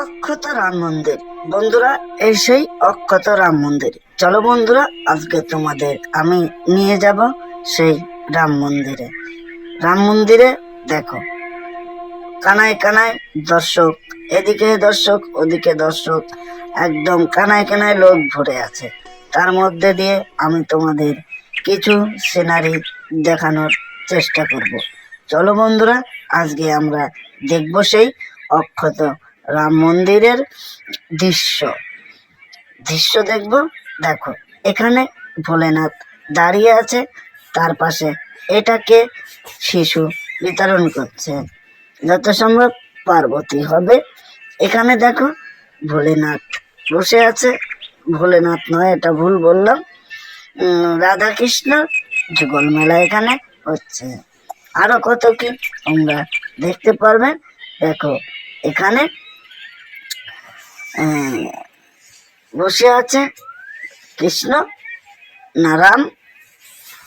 অক্ষত রাম মন্দির। বন্ধুরা, এই সেই অক্ষত রাম মন্দির। চলো বন্ধুরা, আজকে তোমাদের আমি নিয়ে যাব সেই রাম মন্দিরে। রাম মন্দিরে দেখো, কানায় কানায় দর্শক, এদিকে দর্শক, ওদিকে দর্শক, একদম কানায় কানায় লোক ভরে আছে। তার মধ্যে দিয়ে আমি তোমাদের কিছু সিনারি দেখানোর চেষ্টা করব। চলো বন্ধুরা, আজকে আমরা দেখব সেই অক্ষত রাম মন্দিরের দৃশ্য। দৃশ্য দেখব, দেখো, এখানে ভোলেনাথ দাঁড়িয়ে আছে, তার পাশে এটাকে শিশু বিতরণ করছে। যত সম্ভব পার্বতী হবে। এখানে দেখো, ভোলেনাথ বসে আছে। ভোলেনাথ নয়, এটা ভুল বললাম। রাধাকৃষ্ণ যুগল মেলা এখানে হচ্ছে। আরও কত কি তোমরা দেখতে পারবে? দেখো, এখানে বসে আছে কৃষ্ণ না রাম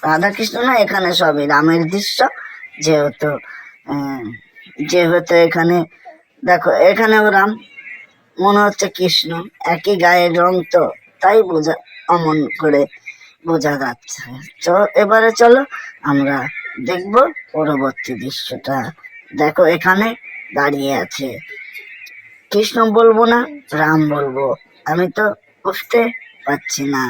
রাধা কৃষ্ণ না, এখানে সবই রামের দৃশ্য, যেহেতু যেহেতু এখানে, দেখো, এখানেও রাম, মনে হচ্ছে কৃষ্ণ, একই গায়ের রং তো, তাই বোঝা, অমন করে বোঝা যাচ্ছে। তো এবারে চলো, আমরা দেখব পরবর্তী দৃশ্যটা। দেখো, এখানে দাঁড়িয়ে আছে কৃষ্ণ বলব না, রাম বলব। আমি তো বুঝতে পারছি না,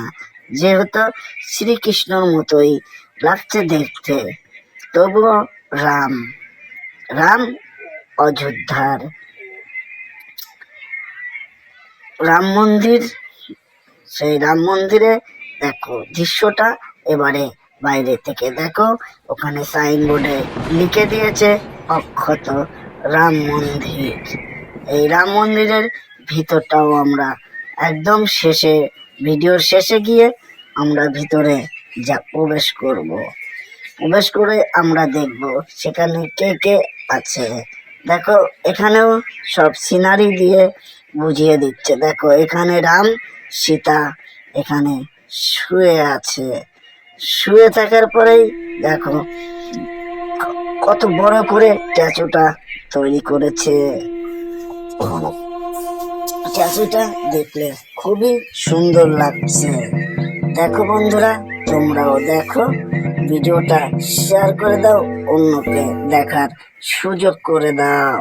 যেহেতু শ্রীকৃষ্ণর মতোই লাগছে দেখতে। তবুও রাম রাম অযোধ্যার। রাম মন্দির, সেই রাম মন্দিরে দেখো, দৃশ্যটা এবারে বাইরে থেকে দেখো। ওখানে সাইনবোর্ডে লিখে দিয়েছে অক্ষত রাম মন্দির। এই রাম মন্দিরের ভিতরটাও আমরা একদম শেষে, ভিডিওর শেষে গিয়ে আমরা ভিতরে যা প্রবেশ করব। প্রবেশ করে আমরা দেখব সেখানে কে কে আছে। দেখো, এখানেও সব সিনারি দিয়ে বুঝিয়ে দিচ্ছে। দেখো, এখানে রাম, সীতা এখানে শুয়ে আছে। শুয়ে থাকার পরেই দেখো কত বড় করে স্ট্যাচুটা তৈরি করেছে। স্ট্যাচুটা দেখলে খুবই সুন্দর লাগছে। দেখো বন্ধুরা, তোমরাও দেখো। ভিডিওটা শেয়ার করে দাও, অন্যকে দেখার সুযোগ করে দাও।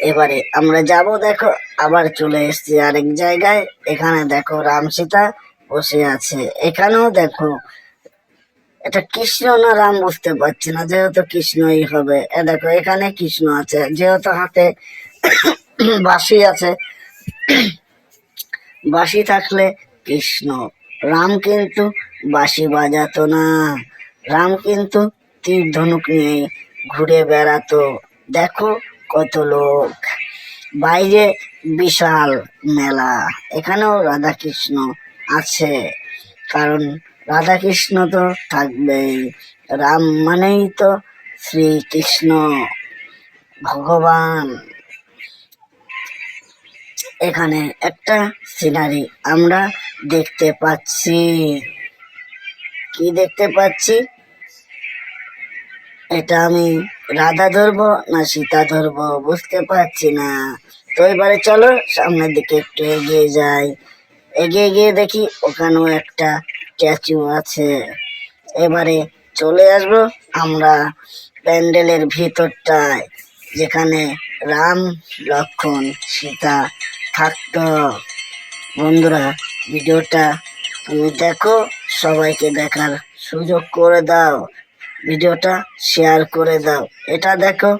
এবারে আমরা যাব, দেখো, আবার চলে এসেছি আরেক জায়গায়। এখানে দেখো রাম সীতা বসে আছে। এখানেও দেখো এটা কৃষ্ণ না রাম বুঝতে পারছি না, যেহেতু কৃষ্ণই হবে। এ দেখো, এখানে কৃষ্ণ আছে, যেহেতু হাতে বাঁশি আছে, বাঁশি থাকলে কৃষ্ণ। রাম কিন্তু বাঁশি বাজাতো না। রাম কিন্তু তীর ধনুক নিয়ে ঘুরে বেড়াতো। দেখো কত লোক। বাইরে বিশাল মেলা। এখানেও রাধা কৃষ্ণ আছে। কারণ রাধা কৃষ্ণ তো থাকবেই। রাম মানেই তো শ্রীকৃষ্ণ ভগবান। এখানে একটা সিনারি আমরা দেখতে পাচ্ছি। কি দেখতে পাচ্ছি? এটা আমি রাধা ধরবো না সীতা ধরবো বুঝতে পারছি না। তো এবারে চলো সামনের দিকে একটু এগিয়ে যাই। এগিয়ে গিয়ে দেখি ওখানেও একটা স্ট্যাচু আছে। এবারে চলে আসব আমরা প্যান্ডেলের ভিতরটায়, যেখানে রাম, লক্ষণ, সীতা থাকতো। বন্ধুরা, ভিডিওটা তুমি দেখো, সবাইকে দেখার সুযোগ করে দাও। ভিডিওটা শেয়ার করে দাও। এটা দেখো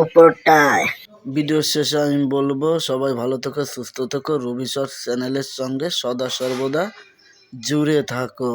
ওপরটায় ভিডিও শেষে আমি বলব, সবাই ভালো থেকো, সুস্থ থেকো। রবি শর্টস চ্যানেলের সঙ্গে সদা সর্বদা জুড়ে থাকো।